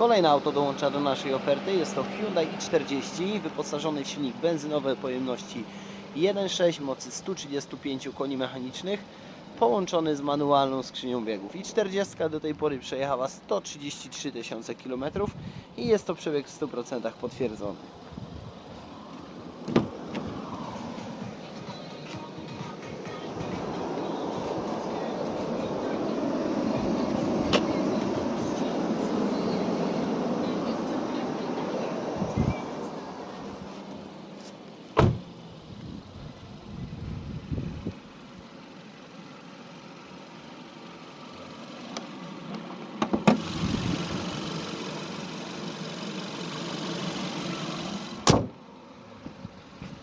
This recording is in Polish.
Kolejne auto dołącza do naszej oferty. Jest to Hyundai i40, wyposażony w silnik benzynowy pojemności 1.6 mocy 135 koni mechanicznych, połączony z manualną skrzynią biegów. I40 do tej pory przejechała 133 tysiące km i jest to przebieg w 100% potwierdzony.